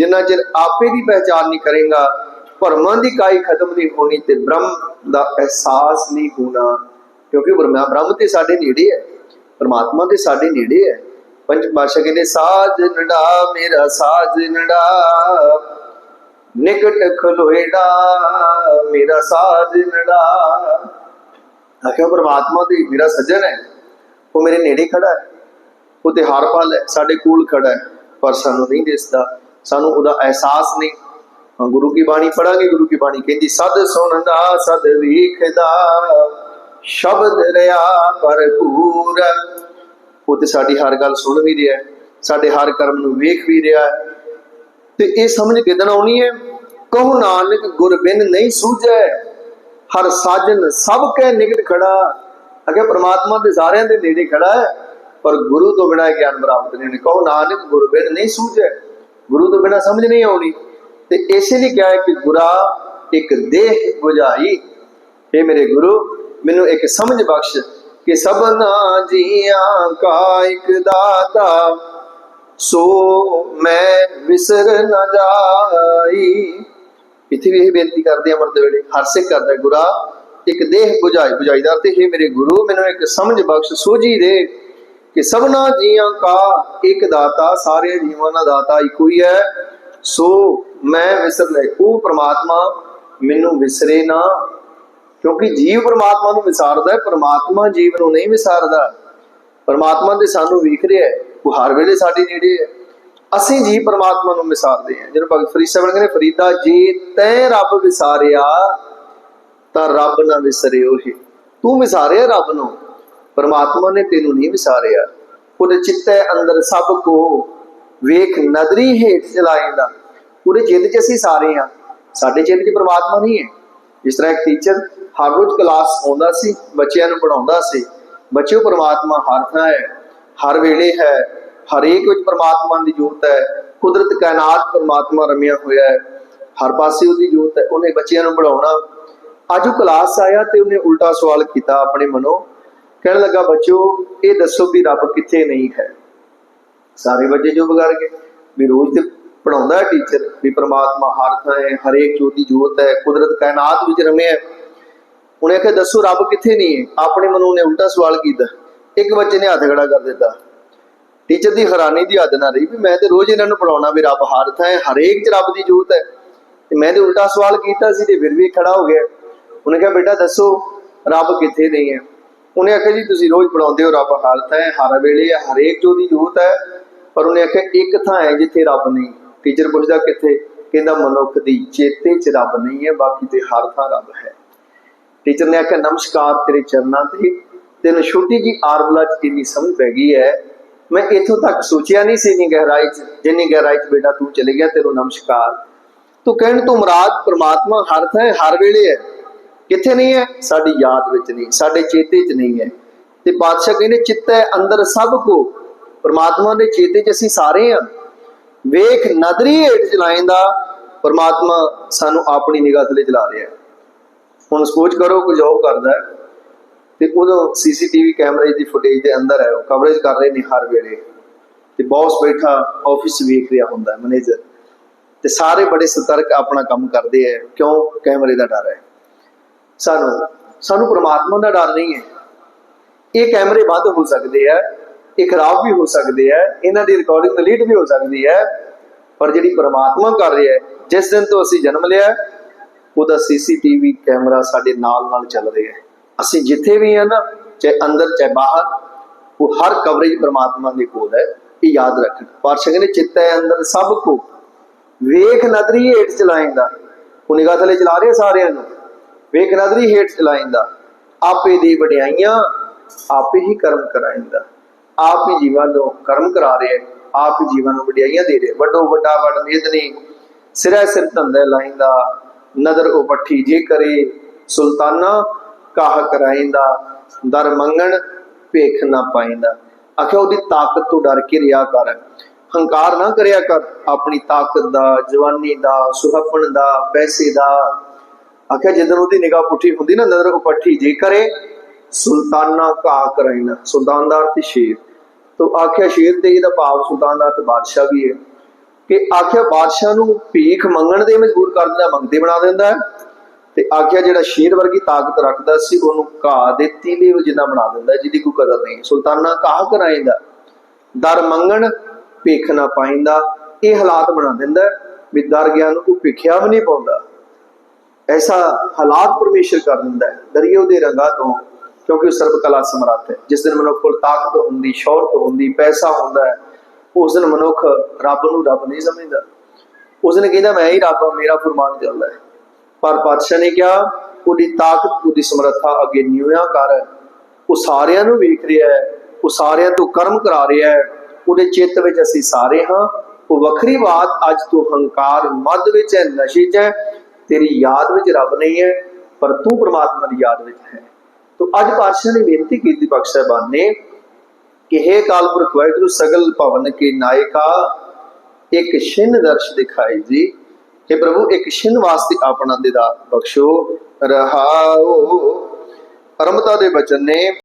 ਜਿੰਨਾ ਚਿਰ ਆਪੇ ਦੀ ਪਹਿਚਾਨ ਨਹੀਂ ਕਰੇਗਾ, ਭਰਮਾਂ ਦੀ ਕਾਈ ਖਤਮ ਨਹੀਂ ਹੋਣੀ ਤੇ ਬ੍ਰਹਮ ਦਾ ਅਹਿਸਾਸ ਨਹੀਂ ਹੋਣਾ। ਕਿਉਂਕਿ ਬ੍ਰਹਮ ਤੇ ਸਾਡੇ ਨੇੜੇ ਹੈ, ਪਰਮਾਤਮਾ ਤੇ ਸਾਡੇ ਨੇੜੇ ਹੈ। ਪੰਜ ਪਾਸ਼ਾ ਕਹਿੰਦੇ ਸਾਜਨੜਾ ਮੇਰਾ ਸਾਜਨੜਾ ਨਿਕਟ ਖਲੋਏੜਾ ਮੇਰਾ ਸਾਜਨੜਾ ਆਖਿਆ ਪਰਮਾਤਮਾ ਤੇ ਮੇਰਾ ਸੱਜਣ ਹੈ? ਉਹ ਮੇਰੇ ਨੇੜੇ ਖੜਾ ਹੈ। ਉਹ ਤੇ ਹਰ ਪਲ ਸਾਡੇ ਕੋਲ ਖੜਾ ਹੈ, ਪਰ ਸਾਨੂੰ ਨਹੀਂ ਦਿਸਦਾ। ਸਾਨੂੰ ਉਹਦਾ ਅਹਿਸਾਸ ਨਹੀਂ। ਗੁਰੂ ਕੀ ਬਾਣੀ ਪੜਾਂਗੇ ਗੁਰੂ ਕੀ ਬਾਣੀ ਕਹਿੰਦੀ, ਸਦ ਸੁਣਦਾ ਸਦ ਵੇਖਦਾ, ਸ਼ਬਦ ਰਿਆ ਭਰਪੂਰ। ਉਹ ਤੇ ਸਾਡੀ ਹਰ ਗੱਲ ਸੁਣ ਵੀ ਰਿਹਾ ਸਾਡੇ ਹਰ ਕਰਮ ਨੂੰ ਵੇਖ ਵੀ ਰਿਹਾ ਤੇ ਇਹ ਸਮਝ ਕਿਦਣ ਆਉਣੀ ਹੈ, ਕਹੋ ਨਾਨਕ, ਗੁਰ ਬਿਨ ਨਹੀਂ ਸੂਝੈ, ਹਰ ਸਾਜਨ ਸਭ ਕੈ ਨਿਕਟ ਖੜਾ। ਅਗੇ ਪ੍ਰਮਾਤਮਾ ਦੇ ਸਾਰਿਆਂ ਦੇ ਨੇੜੇ ਖੜਾ ਹੈ, ਪਰ ਗੁਰੂ ਤੋਂ ਬਿਨਾ ਗਿਆਨ ਪ੍ਰਾਪਤ ਨਹੀਂ ਹੋਣੀ। ਕਹੋ ਨਾਨਕ, ਗੁਰ ਬਿਨ ਨਹੀਂ ਸੂਝੈ। ਗੁਰੂ ਤੋਂ ਬਿਨਾ ਸਮਝ ਨਹੀਂ ਆਉਣੀ। ਤੇ ਇਸੇ ਲਈ ਕਿਹਾ ਕਿ ਗੁਰਾ ਇੱਕ ਦੇਹ ਬੁਝਾਈ। ਇਹ ਮੇਰੇ ਗੁਰੂ, ਮੈਨੂੰ ਇੱਕ ਸਮਝ ਬਖਸ਼ ਕਿ ਸਭਨਾ ਜੀਆਂ ਕਾ ਇੱਕ ਦਾਤਾ। ਸੋ ਮੈਂ ਵਿਸਰ ਨਾ ਜਾਈ। ਇਥੇ ਵੀ ਇਹ ਬੇਨਤੀ ਕਰਦੇ ਅਮਰ ਦੇ ਵੇਲੇ, ਹਰ ਸਿੱਖ ਕਰਦਾ ਗੁਰਾ, ਇੱਕ ਦੇਹ ਬੁਝਾਈ, ਬੁਝਾਈਦਾਰ ਤੇ ਅਰਥ ਮੇਰੇ ਗੁਰੂ, ਮੈਨੂੰ ਇੱਕ ਸਮਝ ਬਖਸ਼, ਸੋਝੀ ਦੇ ਕਿ ਸਭਨਾ ਜੀਆਂ ਕਾ ਇੱਕ ਦਾਤਾ, ਸਾਰੇ ਜੀਵਾਂ ਦਾ ਦਾਤਾ ਇੱਕੋ ਹੀ ਹੈ। ਸੋ ਮੈਂ ਵਿਸਰ ਲੈ, ਉਹ ਪ੍ਰਮਾਤਮਾ ਮੈਨੂੰ ਵਿਸਰੇ ਨਾ, ਕਿਉਂਕਿ ਜੀਵ ਪ੍ਰਮਾਤਮਾ ਨੂੰ ਵਿਸਾਰਦਾ ਹੈ, ਪ੍ਰਮਾਤਮਾ ਜੀਵ ਨੂੰ ਨਹੀਂ ਵਿਸਾਰਦਾ। ਪ੍ਰਮਾਤਮਾ ਤੇ ਸਾਨੂੰ ਵੇਖ ਰਿਹਾ ਹੈ, ਉਹ ਹਰ ਵੇਲੇ ਸਾਡੇ ਨੇੜੇ ਹੈ। ਅਸੀਂ ਜੀਵ ਪ੍ਰਮਾਤਮਾ ਨੂੰ ਵਿਸਾਰਦੇ ਹਾਂ। ਜਦੋਂ ਭਗਤ ਫਰੀਦ ਸਾਹਿਬ ਕਹਿੰਦੇ ਫਰੀਦਾ, ਜੀ ਤੈ ਰੱਬ ਵਿਸਾਰਿਆ, ਤਾਂ ਰੱਬ ਨਾ ਵਿਸਰਿਓ ਹੀ ਤੂੰ ਵਿਸਾਰਿਆ ਰੱਬ ਨੂੰ। ਪਰਮਾਤਮਾ ਨੇ ਤੈਨੂੰ ਨਹੀਂ ਵਿਸਾਰਿਆ। ਉਹਦੇ ਚਿੱਤੇ ਅੰਦਰ ਸਭ ਕੋ ਵੇਖ ਨਦਰੀ ਹੇਠ ਚਲਾਏਂਦਾ। ਉਹਦੇ ਚਿੱਤ 'ਚ ਅਸੀਂ ਸਾਰੇ ਹਾਂ ਸਾਡੇ ਚਿੱਤ 'ਚ ਪਰਮਾਤਮਾ ਨਹੀਂ ਹੈ। ਜਿਸ ਤਰ੍ਹਾਂ ਇੱਕ ਟੀਚਰ ਹਰ ਰੋਜ਼ ਕਲਾਸ ਆਉਂਦਾ ਸੀ, ਬੱਚਿਆਂ ਨੂੰ ਪੜਾਉਂਦਾ ਸੀ। ਬੱਚਿਓ ਪਰਮਾਤਮਾ ਹਰ ਥਾਂ ਹੈ, ਹਰ ਵੇਲੇ ਹੈ, ਹਰੇਕ ਵਿੱਚ ਪਰਮਾਤਮਾ ਦੀ ਜੋਤ ਹੈ। ਕੁਦਰਤ ਕਾਇਨਾਤ ਪਰਮਾਤਮਾ ਰਮਿਆ ਹੋਇਆ ਹੈ। ਹਰ ਪਾਸੇ ਉਹਦੀ ਜੋਤ ਹੈ, ਉਹਨੇ ਬੱਚਿਆਂ ਨੂੰ ਪੜਾਉਣਾ ਅੱਜ ਉਹ ਕਲਾਸ ਆਇਆ ਤੇ ਉਹਨੇ ਉਲਟਾ ਸਵਾਲ ਕੀਤਾ ਆਪਣੇ ਮਨੋਂ ਕਹਿਣ ਲੱਗਾ ਬੱਚੋ ਇਹ ਦੱਸੋ ਵੀ ਰੱਬ ਕਿੱਥੇ ਨਹੀਂ ਹੈ? ਸਾਰੇ ਬੱਚੇ ਜੋ ਕਰ ਗਏ। ਵੀ ਰੋਜ਼ ਤੇ ਪੜਾਉਂਦਾ ਹੈ ਟੀਚਰ ਵੀ ਪ੍ਰਮਾਤਮਾ ਹਰ ਥਾਂ ਹੈ, ਹਰੇਕ ਜੋਤੀ ਜੋਤ ਹੈ, ਕੁਦਰਤ ਕਾਇਨਾਤ ਵਿੱਚ ਰਮਿਆ ਹੈ। ਉਹਨੇ ਆਖਿਆ, ਦੱਸੋ ਰੱਬ ਕਿੱਥੇ ਨਹੀਂ ਹੈ? ਆਪਣੇ ਮਨੂ ਨੇ ਉਲਟਾ ਸਵਾਲ ਕੀਤਾ। ਇੱਕ ਬੱਚੇ ਨੇ ਹੱਥ ਖੜਾ ਕਰ ਦਿੱਤਾ। ਟੀਚਰ ਦੀ ਹੈਰਾਨੀ ਦੀ ਹੱਦ ਨਾ ਰਹੀ ਵੀ ਮੈਂ ਤੇ ਰੋਜ਼ ਇਹਨਾਂ ਨੂੰ ਪੜਾਉਣਾ ਵੀ ਰੱਬ ਹਰ ਥਾਂ ਹੈ, ਹਰੇਕ 'ਚ ਰੱਬ ਦੀ ਜੋਤ ਹੈ। ਤੇ ਮੈਂ ਤੇ ਉਲਟਾ ਸਵਾਲ ਕੀਤਾ ਸੀ ਤੇ ਫਿਰ ਵੀ ਖੜਾ ਹੋ ਗਿਆ। ਉਹਨੇ ਕਿਹਾ, ਬੇਟਾ, ਦੱਸੋ, ਰੱਬ ਕਿੱਥੇ ਨਹੀਂ ਹੈ? ਉਹਨੇ ਆਖਿਆ ਜੀ, ਤੁਸੀਂ ਰੋਜ਼ ਪੜਾਉਂਦੇ ਹੋ, ਰੱਬ ਹਾਲਤ ਹੈ, ਹਰ ਵੇਲੇ ਹੈ, ਹਰੇਕ ਜੋ ਦੀ ਜੋਤ ਹੈ। ਪਰ ਉਹਨੇ ਆਖਿਆ, ਇੱਕ ਥਾਂ ਹੈ ਜਿੱਥੇ ਰੱਬ ਨਹੀਂ। ਟੀਚਰ ਪੁੱਛਦਾ ਕਿੱਥੇ? ਕਹਿੰਦਾ, ਮਨੁੱਖ ਦੀ ਚੇਤੇ 'ਚ ਰੱਬ ਨਹੀਂ ਹੈ, ਬਾਕੀ ਤੇ ਹਰ ਥਾਂ ਰੱਬ ਹੈ। ਟੀਚਰ ਨੇ ਆਖਿਆ, ਨਮਸਕਾਰ ਤੇਰੇ ਚਰਨਾਂ ਤੇ। ਤੈਨੂੰ ਛੋਟੀ ਜੀ ਆਰਬਲਾ 'ਚ ਕਿੰਨੀ ਸਮਝ ਪੈ ਗਈ ਹੈ। ਮੈਂ ਇੱਥੋਂ ਤੱਕ ਸੋਚਿਆ ਨਹੀਂ ਸੀ ਇੰਨੀ ਗਹਿਰਾਈ 'ਚ, ਜਿੰਨੀ ਗਹਿਰਾਈ 'ਚ ਬੇਟਾ ਤੂੰ ਚਲੇ ਗਿਆ ਤੈਨੂੰ ਨਮਸਕਾਰ। ਤੂੰ ਕਹਿਣ ਤੋਂ ਮੁਰਾਦ, ਪ੍ਰਮਾਤਮਾ ਹਰ ਥਾਂ ਹਰ ਵੇਲੇ ਹੈ। ਕਿੱਥੇ ਨਹੀਂ ਹੈ? ਸਾਡੀ ਯਾਦ ਵਿੱਚ ਨਹੀਂ, ਸਾਡੇ ਚੇਤੇ 'ਚ ਨਹੀਂ ਹੈ। ਤੇ ਪਾਤਸ਼ਾਹ ਕਹਿੰਦੇ, ਚਿੱਤ ਹੈ ਅੰਦਰ ਸਭ ਕੋ। ਪਰਮਾਤਮਾ ਦੇ ਚੇਤੇ 'ਚ ਅਸੀਂ ਸਾਰੇ ਹਾਂ। ਵੇਖ, ਨਦਰੀ ਹੇਠ ਚਲਾਇੰਦਾ ਪਰਮਾਤਮਾ ਸਾਨੂੰ ਆਪਣੀ ਨਿਗਾਹ ਥਲੇ ਚਲਾ ਰਿਹਾ ਹੈ। ਹੁਣ ਸੋਚ ਕਰੋ, ਕੋਈ ਜੋਬ ਕਰਦਾ ਹੈ। ਤੇ ਉਦੋਂ ਸੀਸੀਟੀਵੀ ਕੈਮਰੇ ਦੀ ਫੁਟੇਜ ਦੇ ਅੰਦਰ ਹੈ, ਉਹ ਕਵਰੇਜ ਕਰ ਰਹੇ ਨੇ ਹਰ ਵੇਲੇ। ਤੇ ਬੌਸ ਬੈਠਾ, ਆਫਿਸ ਵੇਖ ਰਿਹਾ ਹੁੰਦਾ ਮੈਨੇਜਰ। ਤੇ ਸਾਰੇ ਬੜੇ ਸਤਰਕ ਆਪਣਾ ਕੰਮ ਕਰਦੇ ਹੈ। ਕਿਉਂ? ਕੈਮਰੇ ਦਾ ਡਰ ਹੈ। ਸਾਨੂੰ ਸਾਨੂੰ ਪ੍ਰਮਾਤਮਾ ਦਾ ਡਰ ਨਹੀਂ ਹੈ। ਇਹ ਕੈਮਰੇ ਬੰਦ ਹੋ ਸਕਦੇ ਆ ਇਹ ਖਰਾਬ ਵੀ ਹੋ ਸਕਦੇ ਆ ਇਹਨਾਂ ਦੀ ਰਿਕਾਰਡਿੰਗ ਡਿਲੀਟ ਵੀ ਹੋ ਸਕਦੀ ਹੈ ਪਰ ਜਿਹੜੀ ਪ੍ਰਮਾਤਮਾ ਕਰ ਰਿਹਾ ਹੈ ਜਿਸ ਦਿਨ ਤੋਂ ਅਸੀਂ ਜਨਮ ਲਿਆ ਹੈ, ਉਹਦਾ ਸੀਸੀਟੀਵੀ ਕੈਮਰਾ ਸਾਡੇ ਨਾਲ ਨਾਲ ਚੱਲ ਰਿਹਾ ਹੈ। ਅਸੀਂ ਜਿੱਥੇ ਵੀ ਆ ਨਾ ਚਾਹੇ ਅੰਦਰ ਚਾਹੇ ਬਾਹਰ ਉਹ ਹਰ ਕਵਰੇਜ ਪ੍ਰਮਾਤਮਾ ਦੇ ਕੋਲ ਹੈ ਇਹ ਯਾਦ ਰੱਖਣਾ। ਪਾਰਸ਼ਕ ਨੇ ਚਿੱਤ ਹੈ ਅੰਦਰ ਸਭ ਕੋ। ਵੇਖ ਨਦਰੀ ਹੇਠ ਚਲਾਏਂਦਾ ਉਹ ਨਿਗਾਹ ਥਲੇ ਚਲਾ ਰਿਹਾ ਸਾਰਿਆਂ ਨੂੰ। ਵੇਖ ਨਦਰੀ ਹੇਠ ਚਲਾਏਂਦਾ ਆਪੇ ਦੀ ਵਡਿਆਈਆਂ, ਆਪੇ ਹੀ ਕਰਮ ਕਰਾਏਂਦਾ ਆਪ ਹੀ ਜੀਵਾਂ ਨੂੰ ਕਰਮ ਕਰਾ ਰਿਹਾ ਆਪ ਹੀ ਜੀਵਾਂ ਨੂੰ ਵਡਿਆਈਆਂ ਦੇ ਰਿਹਾ ਵੱਡੋ ਵੱਡਾ ਵਡ ਨਿਧਨੀ ਸਿਰੇ ਸਿਰ ਧੰਦੇ ਲਾਇੰਦਾ, ਨਦਰ ਉਪੱਠੀ ਜੇ ਕਰੇ, ਸੁਲਤਾਨਾ ਕਾਹ ਕਰਾਇੰਦਾ, ਦਰ ਮੰਗਣ ਭੇਖ ਨਾ ਪਾਇੰਦਾ। ਆਖਿਆ, ਉਹਦੀ ਤਾਕਤ ਤੋਂ ਡਰ ਕੇ ਰਿਆ ਕਰ। ਹੰਕਾਰ ਨਾ ਕਰਿਆ ਕਰ, ਆਪਣੀ ਤਾਕਤ ਦਾ, ਜਵਾਨੀ ਦਾ, ਸੁਹੱਪਣ ਦਾ, ਪੈਸੇ ਦਾ ਆਖਿਆ ਜਦੋਂ ਉਹਦੀ ਨਿਗਾਹ ਪੁੱਠੀ ਹੁੰਦੀ ਨਾ, ਨਜ਼ਰ ਉਪੱਠੀ ਜੇ ਕਰੇ, ਸੁਲਤਾਨਾ ਕਾ ਕਰਾਇਨਾ ਸੁਲਤਾਨਦਾਰ ਤੇ ਸ਼ੇਰ। ਤੋ ਆਖਿਆ, ਸ਼ੇਰ ਤੇ ਇਹਦਾ ਭਾਵ ਸੁਲਤਾਨਦਾਰ ਤੇ ਬਾਦਸ਼ਾਹ ਵੀ ਹੈ। ਕਿ ਆਖਿਆ, ਬਾਦਸ਼ਾਹ ਨੂੰ ਭੀਖ ਮੰਗਣ ਦੇ ਮਜਬੂਰ ਕਰ ਦਿੰਦਾ, ਮੰਗਦੇ ਬਣਾ ਦਿੰਦਾ ਹੈ। ਤੇ ਆਖਿਆ, ਜਿਹੜਾ ਸ਼ੇਰ ਵਰਗੀ ਤਾਕਤ ਰੱਖਦਾ ਸੀ, ਉਹਨੂੰ ਘਾਹ ਦੇ ਤੀਲੇ ਜਿੰਨਾ ਬਣਾ ਦਿੰਦਾ ਜਿਹਦੀ ਕੋਈ ਕਦਰ ਨਹੀਂ। ਸੁਲਤਾਨਾ ਘਾਹ ਕਰਾਇੰਦਾ ਦਰ ਮੰਗਣ, ਭੇਖ ਨਾ ਪਾਇੰਦਾ ਇਹ ਹਾਲਾਤ ਬਣਾ ਦਿੰਦਾ ਵੀ ਦਰ ਗਿਆ ਨੂੰ ਕੋਈ ਭਿੱਖਿਆ ਵੀ ਨਹੀਂ ਪਾਉਂਦਾ। ਐਸਾ ਹਾਲਾਤ ਪਰਮੇਸ਼ਰ ਕਰ ਦਿੰਦਾ ਹੈ, ਦਰਿਏ ਉਹਦੇ ਰੰਗਾਂ ਤੋਂ, ਕਿਉਂਕਿ ਉਹ ਸਰਬ ਕਲਾ ਸਮਰੱਥ ਹੈ। ਜਿਸ ਦਿਨ ਮਨੁੱਖ ਕੋਲ ਤਾਕਤ ਹੁੰਦੀ, ਸ਼ੌਹਰਤ ਹੁੰਦੀ, ਪੈਸਾ ਹੁੰਦਾ ਹੈ, ਉਸ ਦਿਨ ਮਨੁੱਖ ਰੱਬ ਨੂੰ ਰੱਬ ਨਹੀਂ ਸਮਝਦਾ। ਉਸ ਦਿਨ ਕਹਿੰਦਾ, ਮੈਂ ਹੀ ਰੱਬ ਮੇਰਾ ਫਰਮਾਨ ਚੱਲਦਾ ਹੈ। ਪਰ ਪਾਤਸ਼ਾਹ ਨੇ ਕਿਹਾ, ਉਹਦੀ ਤਾਕਤ, ਉਹਦੀ ਸਮਰੱਥਾ ਅੱਗੇ ਨਿਉਆ ਕਰ। ਉਹ ਸਾਰਿਆਂ ਨੂੰ ਵੇਖ ਰਿਹਾ ਹੈ, ਉਹ ਸਾਰਿਆਂ ਤੋਂ ਕਰਮ ਕਰਾ ਰਿਹਾ ਹੈ। ਉਹਦੇ ਚਿੱਤ ਵਿੱਚ ਅਸੀਂ ਸਾਰੇ ਹਾਂ। ਉਹ ਵੱਖਰੀ ਬਾਤ, ਅੱਜ ਤੋਂ ਹੰਕਾਰ ਮਦ ਵਿੱਚ ਹੈ, ਨਸ਼ੇ 'ਚ ਹੈ। ਤੇਰੀ ਯਾਦ ਵਿੱਚ ਰੱਬ ਨਹੀਂ ਹੈ, ਪਰ ਤੂੰ ਪ੍ਰਮਾਤਮਾ ਦੀ ਯਾਦ ਵਿੱਚ ਹੈ। ਤੋ ਅੱਜ ਪਾਤਸ਼ਾਹ ਨੇ ਬੇਨਤੀ ਕੀਤੀ ਬਖਸ਼ ਸਾਹਿਬਾਨ ਨੇ ਕਿ हे ਕਾਲਪੁਰਖ ਵਾਹਿਗੁਰੂ, ਸਗਲ ਭਵਨ ਕੇ ਨਾਇਕਾ, ਇੱਕ ਛਿਨ ਦਰਸ਼ ਦਿਖਾਈ ਜੀ। हे ਪ੍ਰਭੂ, ਇੱਕ ਛਿਨ ਵਾਸਤੇ ਆਪਣਾ ਦਿਦਾਰ ਬਖਸ਼ੋ, ਰਹਾਓ। ਪਰਮਤਾ ਦੇ ਬਚਨ ਨੇ